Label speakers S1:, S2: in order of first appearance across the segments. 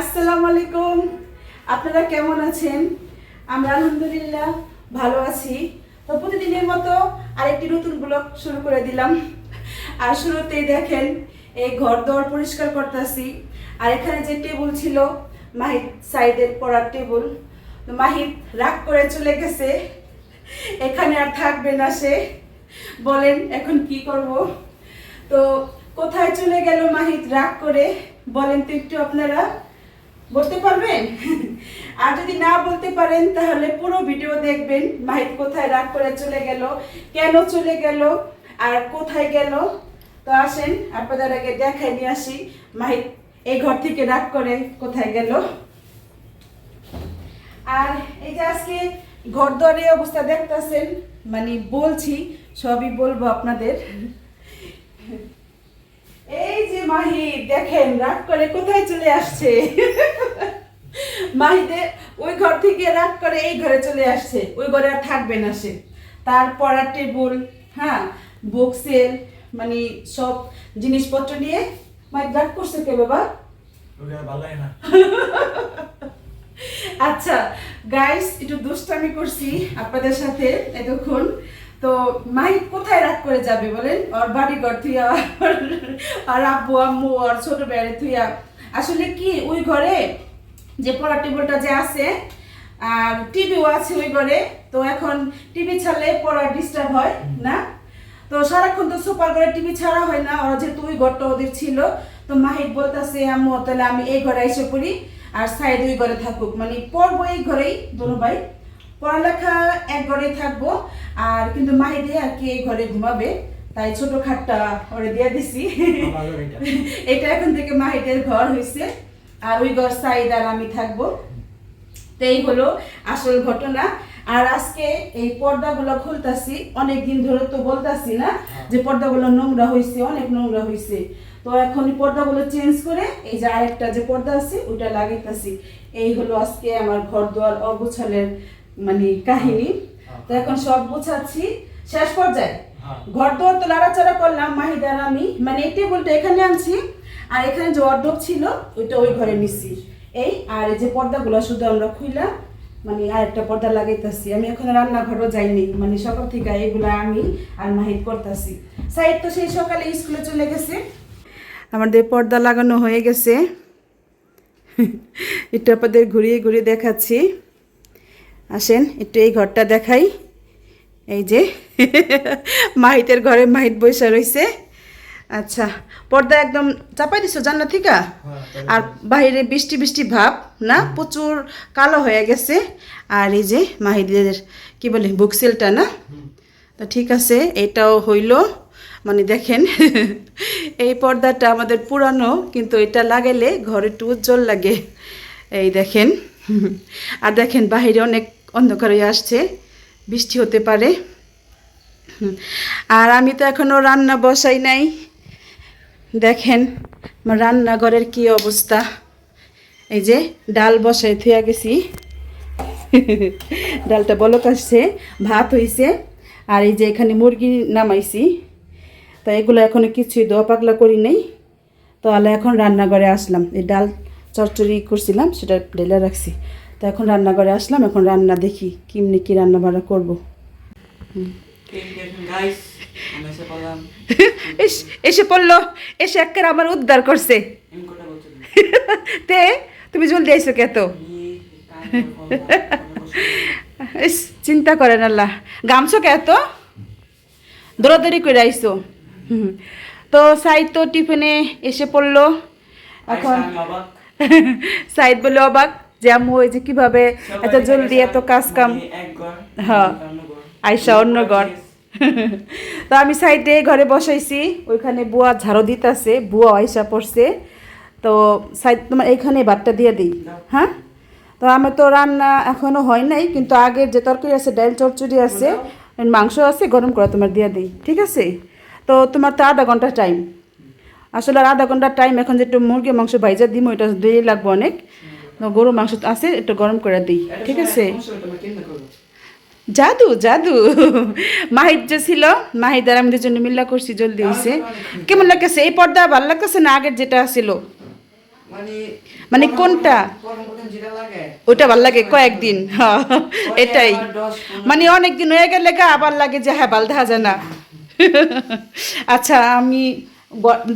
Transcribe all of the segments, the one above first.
S1: আসসালামু আলাইকুম। আপনারা কেমন আছেন? আমরা আলহামদুলিল্লাহ ভালো আছি। তো প্রতিদিনের মতো আরেকটি নতুন ব্লগ শুরু করে দিলাম। আর শুরুতেই দেখেন, এই ঘর দর পরিষ্কার করতেছি। আর এখানে যে টেবিল ছিল মাহিদ সাইডের পড়ার টেবিল। তো মাহিদ রাগ করে চলে গেছে। এখানে আর থাকবে না সে। বলেন, এখন কি করব? তো কোথায় চলে গেল মাহিদ রাগ করে? বলেন তো একটু আপনারা। বলতে পারবেন? আর যদি না বলতে পারেন, তাহলে পুরো ভিডিও দেখবেন মাহিদ কোথায় রাগ করে চলে গেল, কেন চলে গেল, আর কোথায় গেল। তো আসেন, আপনাদের আগে দেখাই নিয়ে আসি মাহিদ এই ঘর থেকে রাগ করে কোথায় গেল। আর এই যে আজকে ঘর দরে অবস্থা দেখতেছেন মানে বলছি, সবই বলব আপনাদের। এই যে মাহি দেখেন রাগ করে কোথায় চলে আসছে? মাহিদে ওই ঘর থেকে রাগ করে এই ঘরে চলে আসছে ওই ঘরে আর থাকবে না সে। তার পড়ার টেবিল হ্যাঁ বক্সেল মানে সব জিনিসপত্র নিয়ে মাহিদ রাগ করছে কে বাবা? আচ্ছা গাইস একটু দুষ্টামি করছি আপনাদের সাথে এতক্ষণ। তো মাহিদ কোথায় রাগ করে যাবে বলেন? ওর বাড়ি ঘর থুইয়া আর আব্বু, আম্মু আর ছোট বেড়ে থুইয়া। আসলে কি, ওই ঘরে যে পড়ার টেবিলটা যে আছে, আর টিভিও আছে ওই ঘরে, তো এখন টিভি ছাড়লে পড়া ডিস্টার্ব হয়, না? তো সারাক্ষণ তো সুপার ঘরে টিভি ছাড়া হয় না, ওরা যেহেতু ওই ঘরটা ওদের ছিল, তো মাহিদ বলতেছে, আম্মু, তাহলে আমি এই ঘরে এসে পড়ি, আর সাইড ওই ঘরে থাকুক। মানে পড়ব এই ঘরেই, দোনো ভাই। পড়ালেখা এক ঘরেই থাকব, আর কিন্তু মাহিদে আর কি এই ঘরে ঘুমাবে। তাই ছোট খাটটা ওরে দিয়ে দিছি।
S2: এটা।
S1: এখন থেকে মাহিদের ঘর হয়েছে আর ওই ঘর সাইড আর আমি থাকব। তো এই হলো আসল ঘটনা। আর আজকে এই পর্দাগুলো খুলতাছি অনেক দিন ধরে তো বলতাছি না যে পর্দাগুলো নোংরা হয়েছে অনেক নোংরা হয়েছে তো এখন পর্দাগুলো চেঞ্জ করে এই যে আরেকটা যে পর্দা আছে ওটা লাগাইতাছি। এই হলো আজকে আমার ঘর দুয়ার অগোছালের মানে কাহিনী। তো এখন সব গোছাচ্ছি। শেষ পর্যায়ে
S2: হ্যাঁ।
S1: ঘর দোয়ার তো লাড়াচাড়া করলাম মাহিদার আমি। মানে এই টেবিলটা এখানে আনছি, আর এখানে যে অর্ডব ছিল, ওইটা ওই ঘরে নিছি। এই, আর এই যে পর্দাগুলো শুধু আমরা খুইলাম মানে আর একটা পর্দা লাগাইতেছি। আমি এখন রান্নাঘরও যাইনি মানে সকাল থেকে এগুলো আমি আর মাহিদ করতেছি। সাইড তো সেই সকালে স্কুলে চলে গেছে। আমাদের পর্দা লাগানো হয়ে গেছে। একটু আপনাদের ঘুরিয়ে ঘুরিয়ে দেখাচ্ছি। আসেন, একটু এই ঘরটা দেখাই। এই যে মাহিতের ঘরে মাহিত বৈশা রয়েছে আচ্ছা পর্দা একদম চাপাই দিছো জান্না থেকে? আর বাইরে বৃষ্টি বৃষ্টি ভাব না? প্রচুর কালো হয়ে গেছে। আর এই যে মাহিদের কি বলে বুকসেলটা না? তো ঠিক আছে এটাও হইল। মানে দেখেন এই পর্দাটা আমাদের পুরানো কিন্তু এটা লাগাইলে ঘরে একটু উজ্জ্বল লাগে। এই দেখেন আর দেখেন বাহিরে অনেক অন্ধকার হয়ে আসছে। বৃষ্টি হতে পারে। আর আমি তো এখনও রান্না বসাই নাই। দেখেন আমার রান্নাঘরের কি অবস্থা। এই যে ডাল বসাই থুয়া গেছি। ডালটা বলক আসছে, ভাত হইছে, আর এই যে এখানে মুরগি নামাইছি। তা এগুলো এখনও কিছুই দোয়া পাগলা করি নেই। তাহলে এখন রান্নাঘরে আসলাম। এই ডাল চচ্চড়ি করছিলাম, সেটা ঢেলে রাখছি। তো এখন রান্নাঘরে আসলাম এখন রান্না দেখি কেমনি কি রান্না বান্না করব
S2: এসে
S1: পড়ল এসে একের আমার উদ্ধার করছে। তে তুমি জলদি আইসো কে তো? ইস, চিন্তা করেন আল্লাহ। গামছো কে তো দৌড়াদৌড়ি করে আইসো। হুম। তো সাইদ তো টিফিনে এসে পড়ল। এখন সাইদ বলে অবাক? যে আম্মু ওই যে কীভাবে এত জলদি এত কাজ কাম। হ্যাঁ। আইসা অন্য ঘর। তো আমি সাইডে ঘরে বসাইছি ওইখানে বুয়া ঝাড়ু দিতেছে বুয়া আইসা পড়ছে। তো সাইড তোমার এইখানে ভাতটা দিয়ে দিই। হ্যাঁ? তো আমার তো রান্না এখনও হয় নাই কিন্তু আগের যে তরকারি আছে ডাল চচ্চড়ি আছে মাংস আছে গরম করে তোমার দিয়ে দিই ঠিক আছে? তো তোমার তো আধা ঘণ্টা টাইম। আসলে আর আধা ঘণ্টা টাইম এখন যে একটু মুরগি মাংস ভাইজা দিম ওইটা দেরি লাগবে অনেক। গরু মাংস আছে একটু গরম করে দিই ঠিক আছে? জাদু জাদু। মাহিদ যে ছিল মাহিদ আর আমি দুজনে মিল্লা করছি জলদি হয়েছে কেমন লাগতেছে? এই পর্দা ভালো লাগতেছে না আগের যেটা ছিল?
S2: মানে
S1: মানে কোনটা? ওটা ভালো লাগে কয়েকদিন এটাই। মানে অনেক দিন হয়ে গেলে আবার লাগে যে হ্যাঁ ভালো দেখা যায় না আচ্ছা আমি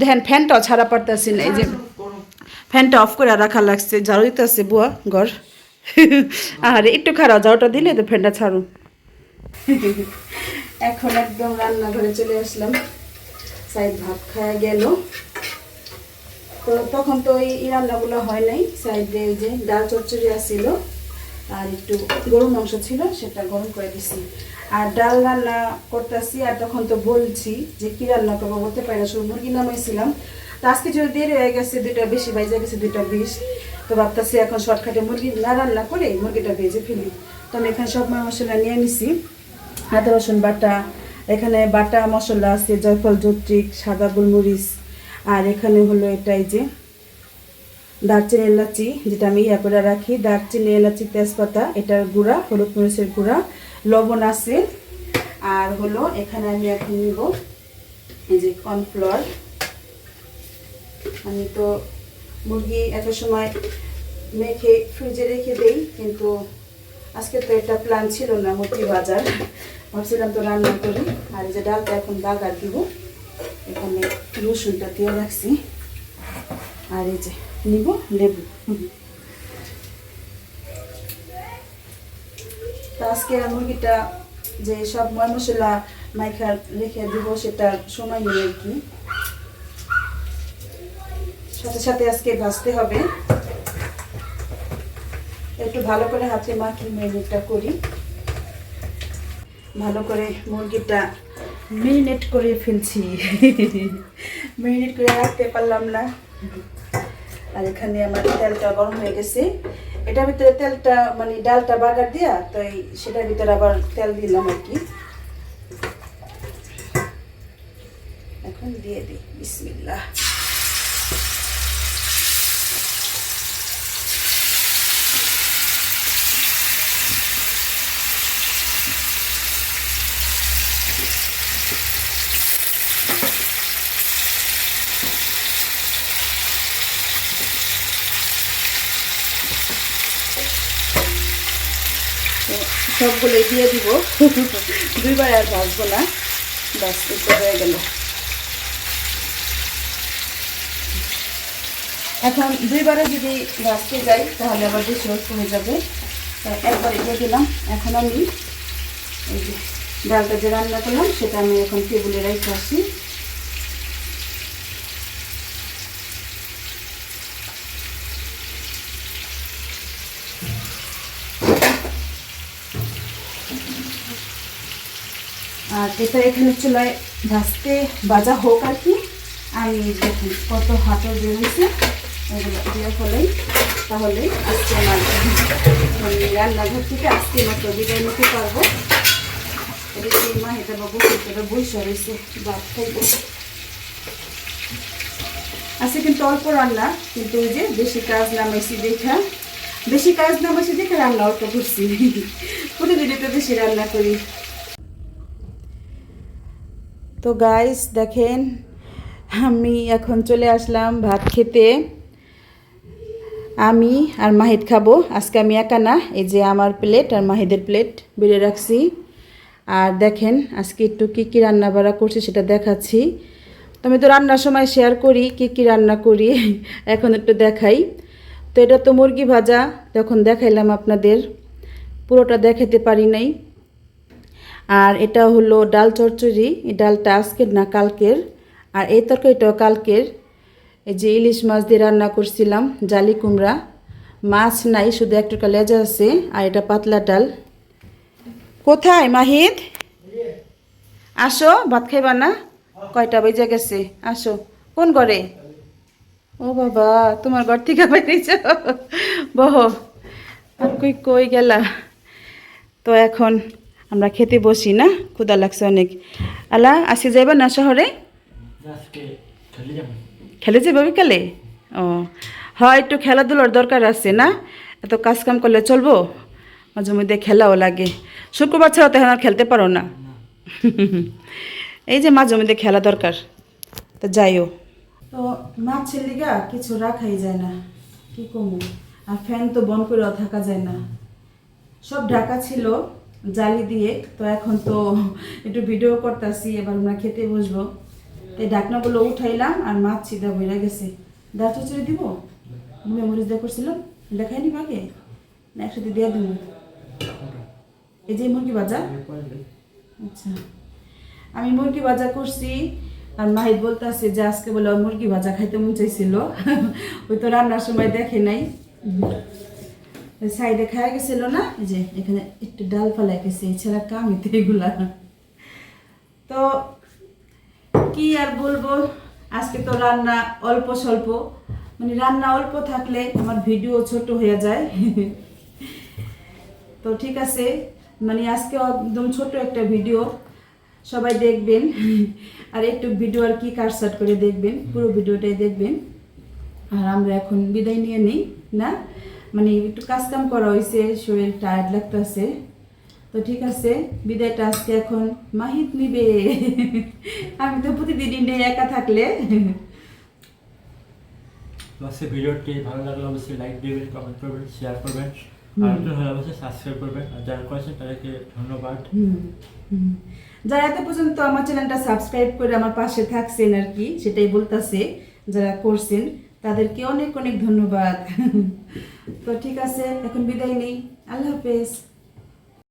S1: দেখেন ফ্যানটাও ছাড়া পারতেছি না এই যে। ফ্যানটা অফ করে রাখা লাগছে ঝাড়ু দিতেছে বুয়া, ঘর। আর, একটু খারাপ ঝাড়ুটা দিলে তো ফ্যানটা ছাড়ু। এখন একদম রান্নাঘরে চলে আসলাম। সাইড ভাত খাওয়া গেল। তো তখন তো এই রান্নাগুলো হয় নাই। সাইডে যে ডাল চচ্চড়ি আসছিল আর একটু গরুর মাংস ছিল, সেটা গরম করে দিছি। আর ডাল রান্না করতেছি, আর তখন তো বলছি যে কি রান্না করব বলতে পারি না, শুধু মুরগি নামাইছিলাম তো আজকে যদি দেরি হয়ে গেছে দুইটা বেশি, বাইজে গেছে দুইটা বিশ, তো ভাবতেছি এখন শর্টকাটে মুরগি না রান্না করে মুরগিটা ভেজে ফেলি। তো আমি এখানে সব মশলা নিয়ে নিছি। আদা, রসুন, বাটা, এখানে বাটা মশলা আছে, জয়ফল, জত্রিক, সাদা গোলমরিচ, আর এখানে হলো এটাই যে দারচিনি, এলাচি, যেটা আমি ইয়া করে রাখি। দারচিনি, এলাচি, তেজপাতা, এটার গুঁড়া, হলুদ মরিচের গুঁড়া, লবণ আছে। আর হলো এখানে আমি এখন নিব এই যে কর্নফ্লাওয়ার আমি তো মুরগি এত সময় মেখে ফ্রিজে রেখে দেই, কিন্তু আজকে তো এটা প্ল্যান ছিল না মুরগি বাজার। ভাবছিলাম তো রান্না করি। আর যে ডালটা এখন বাগার দিব। এখানে রসুনটা দিয়ে রাখছি। আর এই যে নিব লেবু। আজকে মুরগিটা যে সব মশলা মাইখা রেখে দিব, সেটার সময় আর কি। সাথে সাথে আজকে ভাজতে হবে। একটু ভালো করে হাতে মাখি ম্যারিনেটটা করি। ভালো করে মুরগিটা মেরিনেট করে ফেলছি। মেরিনেট করে রাখতে পারলাম না। আর এখানে আমার তেলটা গরম হয়ে গেছে। এটার ভিতরে তেলটা মানে ডালটা বাগার দিয়া, তো সেটার ভিতরে আবার তেল দিলাম আর কি। এখন দিয়ে দিই। বিসমিল্লাহ তো সবগুলোই দিয়ে দিব। দুইবার আর ভাজবো না। ব্যাস, এটা হয়ে গেল। এখন দুইবারে যদি ভাজতে যাই, তাহলে আবার যে অল্প হয়ে যাবে। একবার একবারে দিয়ে দিলাম। এখন আমি এই যে ডালটা যে রান্না করলাম, সেটা আমি এখন টেবিলে রাইতে আসি। আর এটা এখানে চুলায় ভাজতে ভাজা হোক আর কি। আমি দেখুন কত হাতও বেরোয়েছে এগুলো দিয়ে ফলেই তাহলে আজকে আমার রান্নাঘর থেকে আজকে মতো বিদায় নিতে পারব। এদিকে মা হেঁটে বাবু হেঁটে বইসা রয়েছে আজকে কিন্তু অল্প রান্না, কিন্তু ওই যে বেশি কাজ নামাইছি দেখা, বেশি কাজ নামাইছি দেখে রান্না অল্প করছি। প্রতিদিনই তো বেশি রান্না করি। তো গাইস দেখেন, আমি এখন চলে আসলাম ভাত খেতে। আমি আর মাহিদ খাব। আজকে আমি একা না, এই যে আমার প্লেট আর মাহিদের প্লেট বেড়ে রাখছি। আর দেখেন, আজকে একটু কী কী রান্না বাড়া করছি সেটা দেখাচ্ছি। তো আমি তো রান্নার সময় শেয়ার করি, কী কী রান্না করি, এখন একটু দেখাই। তো এটা তো মুরগি ভাজা তখন দেখাইলাম আপনাদের। পুরোটা দেখাতে পারি নাই। আর এটা হলো ডাল চচ্চড়ি, এই ডালটা আজকের না কালকের? আর এই তরকারিটাও কালকের। এই যে ইলিশ মাছ দিয়ে রান্না করছিলাম, জালি কুমড়া। মাছ নাই, শুধু একটু লেজা আছে, আর এটা পাতলা ডাল। কোথায় মাহিদ আসো, ভাত খাইবা না? কয়টা বেজে গেছে? আসো, কোন ঘরে? ও বাবা, তোমার ঘর থেকে বেরিয়েছ? বহ কই কই গেলা? তো এখন আমরা খেতে বসি না? ক্ষুদা লাগছে অনেক। আলা আসি যাইবা না শহরে? খেলে যাবে বিকালে? ও হয় একটু খেলাধুলার দরকার আছে না? এত কাজ কাম করলে চলবো? মাঝে মধ্যে খেলাও লাগে। শুক্রবার ছাড়া তো এখন আর খেলতে পারো না। এই যে মাঝে মধ্যে খেলা দরকার। তো যাইও। তো মাছের লিগা কিছু রাখাই যায় না। কি কমু? আর ফ্যান তো বন্ধ করেও থাকা যায় না। সব ঢাকা ছিল। জালি দিয়ে। তো এখন তো একটু ভিডিও করতেছি, এবার আমরা খেতে বসবো। এই ঢাকনাগুলো উঠাইলাম আর মাছ ছিদা বইরা গেছে। দাঁড় চচড়ি দিব? মুড়ে মরিচ দিয়ে করছিলাম। লেখাই নিব আগে না, একসাথে দিয়ে দেবো। এই যে মুরগি ভাজা? আচ্ছা। আমি মুরগি ভাজা করছি আর মাহিদ বলতেছে যে আজকে বলে মুরগি ভাজা খাইতে মন চাইছিল। ওই তো রান্নার সময় দেখে নাই। সাইডে খাওয়া গেছিল না? যে এখানে একটু ডাল ফালাই গেছে এছাড়া কামিতে এগুলা। তো কি আর বলব? আজকে তো রান্না অল্প স্বল্প। মানে রান্না অল্প থাকলে আমার ভিডিও ছোট হয়ে যায়। তো ঠিক আছে মানে আজকে একদম ছোট একটা ভিডিও। সবাই দেখবেন। আর একটু ভিডিও আর কি কাটসাট করে দেখবেন? পুরো ভিডিওটাই দেখবেন। আর আমরা এখন বিদায় নিয়ে নিই, না? মানে একটু কাজ কাম করা হয়েছে শরীর টায়ার্ড লাগতেছে। তো ঠিক আছে বিদায়টা আজকে এখন মাহিত নিবে। আমি তো প্রতিদিন নেই একা থাকলে।
S2: আজকে ভিডিওটি ভালো লাগলে অবশ্যই লাইক দিবেন কমেন্ট করবেন শেয়ার করবেন। আর নতুন হলে অবশ্যই সাবস্ক্রাইব করবেন। আর যারা করেছেন তাদেরকে ধন্যবাদ।
S1: যারা এত পর্যন্ত আমার চ্যানেলটা সাবস্ক্রাইব করে আমার পাশে থাকছেন আর কি সেটাই বলতাছে যারা করছেন তাদেরকে অনেক অনেক ধন্যবাদ। তো ঠিক আছে এখন বিদায় নেই। আল্লাহ হাফেজ।